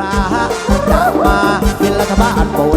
ราจะมาเป็นรัฐบาลโปร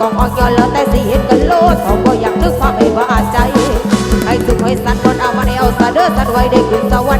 กองอนย้อนแล้วแต่สิเห็นกันโลดเขาก็อยากนึกความไม่บาใจให้สุขให้สันบนเอามาในเอาสะเด้อสันไว้ได้ขึ้นสวรรค์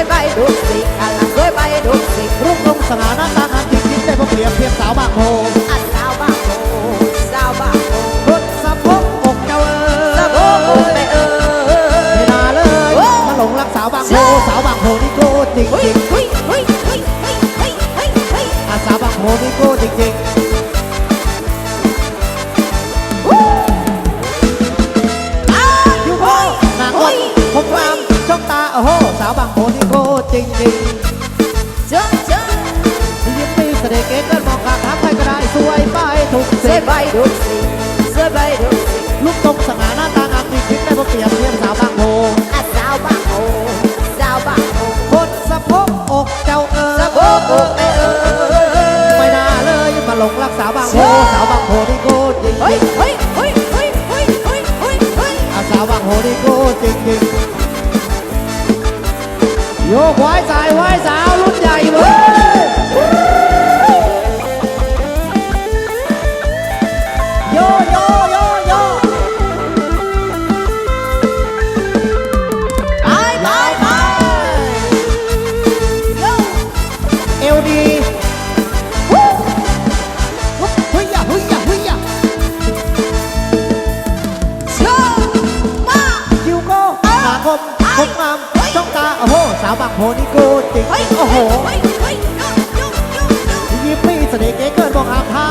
ยใบดุสิกำลังเยใบดุสิกรูปลงสง่าหน้าตาหากินยิ้มได้พบเพียงเพียงสาวบางโพ ลูกตรงสง่าหน้าตางามมีคิดได้พบเปียกเทียบสาวบางโพสาวบางโพสาวบางโพคนสะโพกอกเจ้าเออสะโพกอกเออไม่น่าเลยมาหลงรักสาวบางโพสาวบางโพที่โกดจริงเฮ้ยเฮ้ยเฮ้ยเฮ้ยเฮ้ยเฮ้ยเฮ้ยเฮ้ยสาวบางโพที่โกดจริงจริงโยกไวสายไวสายาวปากโฮนี่กูจริงโอ้โหยิ้มพี่เสน่ห์เก๋เกินมองหาพา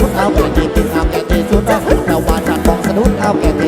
ยุทเอาแก่ที่ตึงเอาแก่ที่ชุดเราเราวาดจัดมองสะดุดเอาแก่